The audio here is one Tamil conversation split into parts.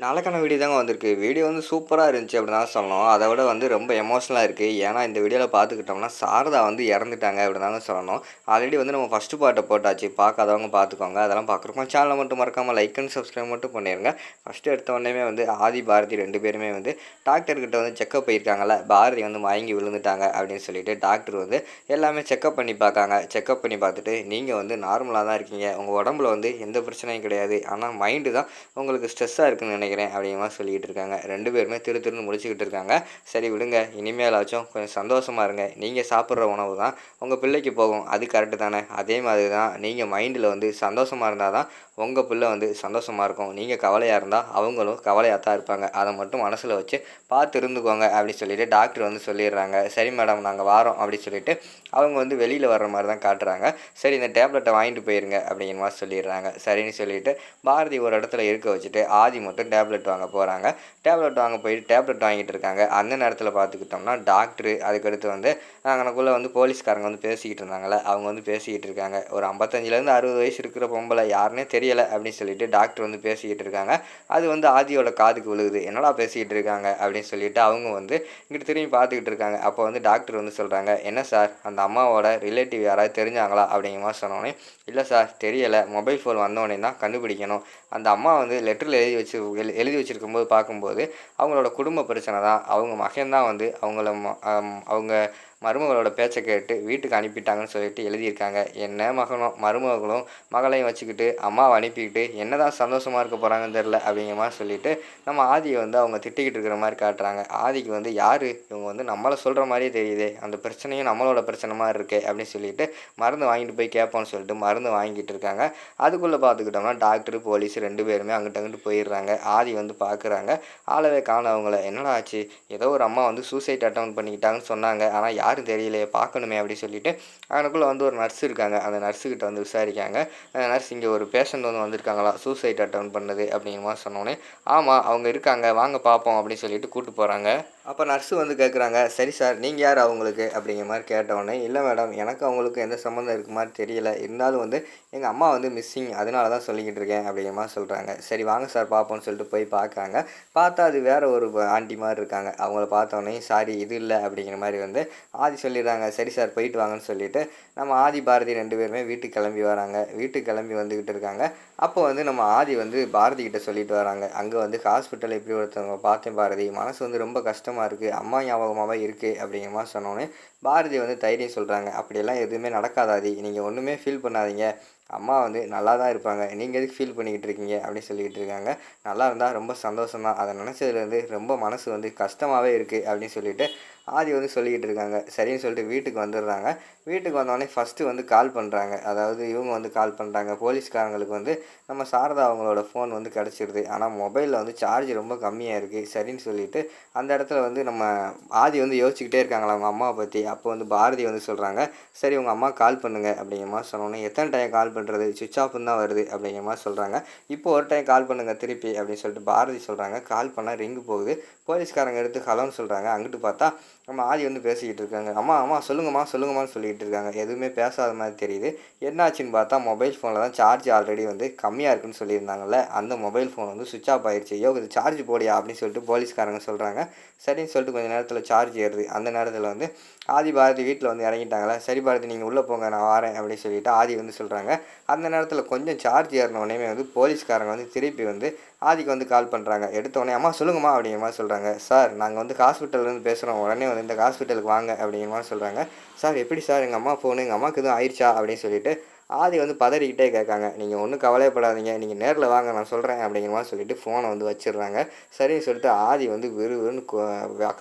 நாளைக்கான வீடியோ தாங்க வந்திருக்கு. வீடியோ வந்து சூப்பராக இருந்துச்சு அப்படின்னு தான் சொல்லணும். அதை விட வந்து ரொம்ப எமோஷனலாக இருக்குது ஏன்னா இந்த வீடியோவில் பார்த்துக்கிட்டோம்னா சாரதா வந்து இறந்துட்டாங்க அப்படின்னு தாங்க சொல்லணும். ஆல்ரெடி வந்து நம்ம ஃபஸ்ட்டு பாட்டை போட்டாச்சு. பார்க்காதவங்க பார்த்துக்கோங்க. அதெல்லாம் பார்க்குறப்போ சேனலை மட்டும் மறக்காமல் லைக் அண்ட் சப்ஸ்கிரைப் மட்டும் பண்ணிடுங்க ஃபஸ்ட்டு எடுத்த உடனே வந்து ஆதி பாரதி ரெண்டு பேருமே வந்து டாக்டர்கிட்ட வந்து செக்கப் போயிருக்காங்கல்ல. பாரதி வந்து மயங்கி விழுந்துட்டாங்க அப்படின்னு சொல்லிட்டு டாக்டர் வந்து எல்லாமே செக்கப் பண்ணி பார்க்காங்க. செக்கப் பண்ணி பார்த்துட்டு நீங்கள் வந்து நார்மலாக தான் இருக்கீங்க. உங்கள் உடம்புல வந்து எந்த பிரச்சனையும் கிடையாது. ஆனால் மைண்டு தான் உங்களுக்கு ஸ்ட்ரெஸ்ஸாக இருக்குன்னு நினைக்கிறேன் அப்படிங்கிற மாதிரி சொல்லிக்கிட்டு இருக்காங்க. ரெண்டு பேருமே திரு திருன்னு முடிச்சுக்கிட்டு இருக்காங்க. சரி விடுங்க. இனிமேலாச்சும் கொஞ்சம் சந்தோஷமாக இருங்க. நீங்கள் சாப்பிட்ற உணவு தான் உங்கள் பிள்ளைக்கு போகும். அது கரெக்டு தானே. அதே மாதிரி தான் நீங்கள் மைண்டில் வந்து சந்தோஷமாக இருந்தால் தான் உங்கள் பிள்ளை வந்து சந்தோஷமாக இருக்கும். நீங்கள் கவலையாக இருந்தால் அவங்களும் கவலையாக தான் இருப்பாங்க. அதை மட்டும் மனசில் வச்சு பார்த்து இருந்துக்கோங்க அப்படின்னு சொல்லிட்டு டாக்டர் வந்து சொல்லிடுறாங்க. சரி மேடம் நாங்கள் வாரோம் அப்படின்னு சொல்லிட்டு அவங்க வந்து வெளியில் வர்ற மாதிரி தான் காட்டுறாங்க. சரி இந்த டேப்லெட்டை வாங்கிட்டு போயிருங்க அப்படிங்கிற மாதிரி சொல்லிடுறாங்க. சரின்னு சொல்லிட்டு பாரதி ஒரு இடத்துல இருக்க வச்சுட்டு ஆதி மட்டும் டேப்லெட் வாங்க போகிறாங்க டேப்லெட் வாங்க போயிட்டு டேப்லெட் வாங்கிட்டு இருக்காங்க. அந்த நேரத்தில் பார்த்துக்கிட்டோம்னா டாக்டரு அதுக்கடுத்து வந்து அங்கனக்குள்ளே வந்து போலீஸ்காரங்க வந்து பேசிக்கிட்டு இருந்தாங்களே அவங்க வந்து பேசிக்கிட்டு இருக்காங்க. ஒரு ஐம்பத்தஞ்சிலேருந்து அறுபது வயசு இருக்கிற பொம்பளை யாருன்னே தெரியலை அப்படின்னு சொல்லிட்டு டாக்டர் வந்து பேசிக்கிட்டு இருக்காங்க. அது வந்து ஆதியோட காதுக்கு விழுகுது. என்னடா பேசிக்கிட்டு இருக்காங்க அப்படின்னு சொல்லிட்டு அவங்க வந்து இங்கிட்டு திரும்பி பார்த்துக்கிட்டு இருக்காங்க. அப்போ வந்து டாக்டர் வந்து சொல்கிறாங்க என்ன சார்? அந்த அம்மாவோட ரிலேட்டிவ் யாராவது தெரிஞ்சாங்களா? அப்படிங்கிற மாதிரி சொன்னோன்னே இல்லை சார் தெரியலை. மொபைல் ஃபோன் வந்தோடனே தான் கண்டுபிடிக்கணும். அந்த அம்மா வந்து லெட்டரில் எழுதி வச்சு எழு- எழுதி வச்சுருக்கும்போது பார்க்கும்போது அவங்களோட குடும்ப பிரச்சனை தான். அவங்க மகன் தான் வந்து அவங்கள அவங்க மருமகளோட பேச்சை கேட்டு வீட்டுக்கு அனுப்பிட்டாங்கன்னு சொல்லிட்டு எழுதியிருக்காங்க. என்ன மகனும் மருமகளும் மகளையும் வச்சுக்கிட்டு அம்மாவை அனுப்பிக்கிட்டு என்ன தான் சந்தோஷமாக இருக்க போகிறாங்கன்னு தெரில அப்படிங்கிற மாதிரி சொல்லிட்டு நம்ம ஆதியை வந்து அவங்க திட்டிக்கிட்டு இருக்கிற மாதிரி காட்டுறாங்க. ஆதிக்கு வந்து யார்? இவங்க வந்து நம்மளை சொல்கிற மாதிரியே தெரியுதே. அந்த பிரச்சனையும் நம்மளோட பிரச்சனை மாதிரி இருக்கே அப்படின்னு சொல்லிட்டு மருந்து வாங்கிட்டு போய் கேட்போம்னு சொல்லிட்டு மருந்து வாங்கிட்டு இருக்காங்க. அதுக்குள்ளே பார்த்துக்கிட்டோம்னா டாக்டர் போலீஸ் ரெண்டு பேருமே அங்கிட்ட அங்கிட்டு போயிடுறாங்க. ஆதி வந்து பார்க்குறாங்க. ஆளவே காணோம் அவங்கள என்னடா ஆச்சு? ஏதோ ஒரு அம்மா வந்து சூசைட் அட்டம் பண்ணிக்கிட்டாங்கன்னு சொன்னாங்க. ஆனால் யார் யாரும் தெரியலையே பார்க்கணுமே அப்படின்னு சொல்லிட்டு அவனுக்குள்ளே வந்து ஒரு நர்ஸ் இருக்காங்க. அந்த நர்ஸுக்கிட்ட வந்து விசாரிக்காங்க. நர்ஸ் இங்கே ஒரு பேஷண்ட் வந்து வந்திருக்காங்களா? சூசைட் அட்டன் பண்ணது அப்படிங்கிற மாதிரி சொன்னோன்னே ஆமாம் அவங்க இருக்காங்க வாங்க பார்ப்போம் அப்படின்னு சொல்லிட்டு கூப்பிட்டு போகிறாங்க அப்போ நர்ஸு வந்து கேட்குறாங்க சரி சார் நீங்கள் யார் அவங்களுக்கு? அப்படிங்கிற மாதிரி கேட்டவுடனே இல்லை மேடம் எனக்கு அவங்களுக்கு எந்த சம்மந்தம் இருக்கு மாதிரி தெரியல. இருந்தாலும் வந்து எங்கள் அம்மா வந்து மிஸ்ஸிங் அதனால தான் சொல்லிக்கிட்டு இருக்கேன் அப்படிங்கிற மாதிரி சொல்கிறாங்க சரி வாங்க சார் பார்ப்போம்னு சொல்லிட்டு போய் பார்க்காங்க பார்த்தா அது வேற ஒரு ஆண்டி மாதிரி இருக்காங்க. அவங்கள பார்த்தோன்னே சாரி இது இல்லை அப்படிங்கிற மாதிரி வந்து ஆதி சொல்லிடுறாங்க. சரி சார் போயிட்டு வாங்கன்னு சொல்லிட்டு நம்ம ஆதி பாரதி ரெண்டு பேருமே வீட்டுக்கு கிளம்பி வராங்க. வீட்டுக்கு கிளம்பி வந்துக்கிட்டு இருக்காங்க. அப்போ வந்து நம்ம ஆதி வந்து பாரதி கிட்ட சொல்லிட்டு வராங்க. அங்கே வந்து ஹாஸ்பிட்டல் எப்படி ஒருத்தவங்க பார்த்தேன் பாரதி. மனசு வந்து ரொம்ப கஷ்டம் கஷ்டமாக இருக்குது அம்மா ஞாபகமாகவே இருக்குது அப்படிங்கிற மாதிரி சொன்னோன்னே பாரதி வந்து தைரியம் சொல்கிறாங்க அப்படியெல்லாம் எதுவுமே நடக்காதாதி நீங்கள் ஒன்றுமே ஃபீல் பண்ணாதீங்க. அம்மா வந்து நல்லா தான் இருப்பாங்க. நீங்கள் எதுக்கு ஃபீல் பண்ணிக்கிட்டு இருக்கீங்க? அப்படின்னு சொல்லிக்கிட்டு இருக்காங்க. நல்லா இருந்தால் ரொம்ப சந்தோஷம் தான் அதை நினச்சதுலேருந்து ரொம்ப மனசு வந்து கஷ்டமாகவே இருக்குது அப்படின்னு சொல்லிட்டு ஆதி வந்து சொல்லிக்கிட்டு இருக்காங்க. சரின்னு சொல்லிட்டு வீட்டுக்கு வந்துடுறாங்க. வீட்டுக்கு வந்தோடனே ஃபஸ்ட்டு வந்து கால் பண்ணுறாங்க அதாவது இவங்க வந்து கால் பண்ணுறாங்க போலீஸ்காரங்களுக்கு வந்து நம்ம சாரதா அவங்களோட ஃபோன் வந்து கிடச்சிருது. ஆனால் மொபைலில் வந்து சார்ஜ் ரொம்ப கம்மியாக இருக்குது சரின்னு சொல்லிட்டு அந்த இடத்துல வந்து நம்ம ஆதி வந்து யோசிச்சுக்கிட்டே இருக்காங்களா அவங்க அம்மாவை பற்றி அப்போ வந்து பாரதி வந்து சொல்கிறாங்க சரி உங்கள் அம்மா கால் பண்ணுங்க. அப்படிங்கிற மாதிரி சொன்னோன்னே எத்தனை டைம் கால் பண்ணுறது சுவிச் ஆஃப்னு தான் வருது. அப்படிங்கிற மாதிரி சொல்கிறாங்க இப்போ ஒரு டைம் கால் பண்ணுங்கள் திருப்பி அப்படின்னு சொல்லிட்டு பாரதி சொல்கிறாங்க கால் பண்ணால் ரிங்கு போகுது. போலீஸ்காரங்க எடுத்து ஹலோன்னு சொல்கிறாங்க அங்கிட்டு பார்த்தா நம்ம ஆதி வந்து பேசிக்கிட்டு இருக்காங்க அம்மா அம்மா சொல்லுங்கம்மா சொல்லுங்கம்மான்னு சொல்லிக்கிட்டு இருக்காங்க எதுவுமே பேசாத மாதிரி தெரியுது. என்னாச்சுன்னு பார்த்தா மொபைல் ஃபோனில் தான் சார்ஜ் ஆல்ரெடி வந்து கம்மியாக இருக்குன்னு சொல்லியிருந்தாங்கல்ல? அந்த மொபைல் ஃபோன் வந்து சுவிச் ஆஃப் ஆயிடுச்சு. யோ இது சார்ஜ் போடியா அப்படின்னு சொல்லிட்டு போலீஸ்காரங்க சொல்கிறாங்க சரின்னு சொல்லிட்டு கொஞ்சம் நேரத்தில் சார்ஜ் ஏறுது. அந்த நேரத்தில் வந்து ஆதி பாரதி வீட்டில் வந்து இறங்கிட்டாங்களா? சரி பாரதி நீங்கள் உள்ளே போங்க நான் வரேன் அப்படின்னு சொல்லிட்டு ஆதி வந்து சொல்கிறாங்க அந்த நேரத்தில் கொஞ்சம் சார்ஜ் ஏறின உடனே வந்து போலீஸ்காரங்க வந்து திருப்பி வந்து ஆதிக்கு வந்து கால் பண்ணுறாங்க எடுத்த உடனே அம்மா சொல்லுங்கம்மா அப்படிங்கிற மாதிரி சொல்கிறாங்க சார் நாங்கள் வந்து ஹாஸ்பிட்டல்லேருந்து பேசுகிறோம் உடனே வந்து இந்த ஹாஸ்பிட்டலுக்கு வாங்க அப்படிங்கிற மாதிரி சொல்கிறாங்க சார் எப்படி சார்? எங்கள் அம்மா ஃபோனு எங்கள் அம்மாவுக்கு எதுவும் ஆயிடுச்சா அப்படின்னு சொல்லிட்டு ஆதி வந்து பதறிக்கிட்டே கேட்காங்க. நீங்கள் ஒன்றும் கவலைப்படாதீங்க. நீங்கள் நேரில் வாங்க நான் சொல்கிறேன் அப்படிங்கிற மாதிரி சொல்லிட்டு ஃபோனை வந்து வச்சிடுறாங்க. சரின்னு சொல்லிட்டு ஆதி வந்து விறுவிறுன்னு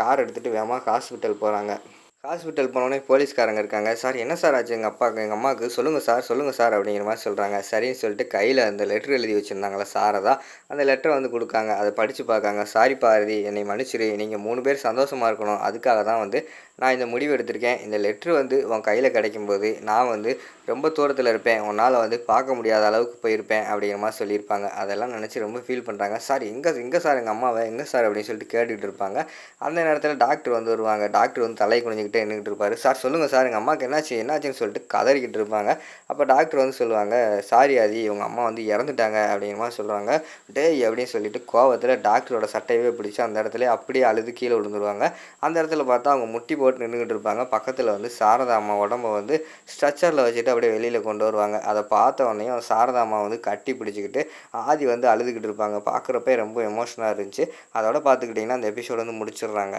கார் எடுத்துகிட்டு வேகமாக ஹாஸ்பிட்டல் போகிறாங்க ஹாஸ்பிட்டல் போனோடனே போலீஸ்காரங்க இருக்காங்க. சார் என்ன சார் ஆச்சு? எங்கள் அப்பாவுக்கு எங்கள் அம்மாவுக்கு சொல்லுங்கள் சார் சொல்லுங்கள் சார் அப்படிங்கிற மாதிரி சொல்கிறாங்க சரின்னு சொல்லிட்டு கையில் அந்த லெட்டர் எழுதி வச்சுருந்தாங்களா சாரை தான் அந்த லெட்டரை வந்து கொடுக்காங்க. அதை படித்து பார்க்காங்க. சாரி பாரதி என்னை மன்னிச்சிரு. நீங்கள் மூணு பேர் சந்தோஷமாக இருக்கணும். அதுக்காக தான் வந்து நான் இந்த முடிவு எடுத்திருக்கேன். இந்த லெட்ரு வந்து உன் கையில் கிடைக்கும்போது நான் வந்து ரொம்ப தூரத்தில் இருப்பேன். உன்னால் வந்து பார்க்க முடியாத அளவுக்கு போயிருப்பேன் அப்படிங்கிற மாதிரி சொல்லியிருப்பாங்க. அதெல்லாம் நினச்சி ரொம்ப ஃபீல் பண்ணுறாங்க சார் எங்கே எங்கே சார்? எங்கள் அம்மாவை? எங்கே சார்? அப்படின்னு சொல்லிட்டு கேட்டுக்கிட்டு இருப்பாங்க. அந்த நேரத்தில் டாக்டர் வந்து வருவாங்க. டாக்டர் வந்து தலை குனிஞ்சு கிட்டே நின்றுட்டு இருப்பார். சார் சொல்லுங்கள் சார் எங்கள் அம்மாவுக்கு என்னாச்சு என்னாச்சுன்னு சொல்லிட்டு கதறிக்கிட்டு இருப்பாங்க. அப்போ டாக்டர் வந்து சொல்லுவாங்க சாரி ஆதி உங்கள் அம்மா வந்து இறந்துட்டாங்க அப்படிங்கிற மாதிரி சொல்லுவாங்க. டேய் அப்படின்னு சொல்லிட்டு கோவத்தில் டாக்டரோட சட்டையவே பிடிச்சி அந்த இடத்துல அப்படியே அழுது கீழே விழுந்துருவாங்க. அந்த இடத்துல பார்த்தா அவங்க முட்டி போட்டு நின்றுக்கிட்டு இருப்பாங்க. பக்கத்தில் வந்து சாரதா அம்மா உடம்ப வந்து ஸ்ட்ரக்சரில் வச்சுட்டு அப்படியே வெளியில் கொண்டு வருவாங்க. அதை பார்த்த உடனே சாரதா அம்மா வந்து கட்டி பிடிச்சிக்கிட்டு ஆதி வந்து அழுதுகிட்டு இருப்பாங்க. பார்க்குறப்ப ரொம்ப எமோஷனாக இருந்துச்சு. அதோட பார்த்துக்கிட்டிங்கன்னா அந்த எபிசோட் வந்து முடிச்சிடுறாங்க.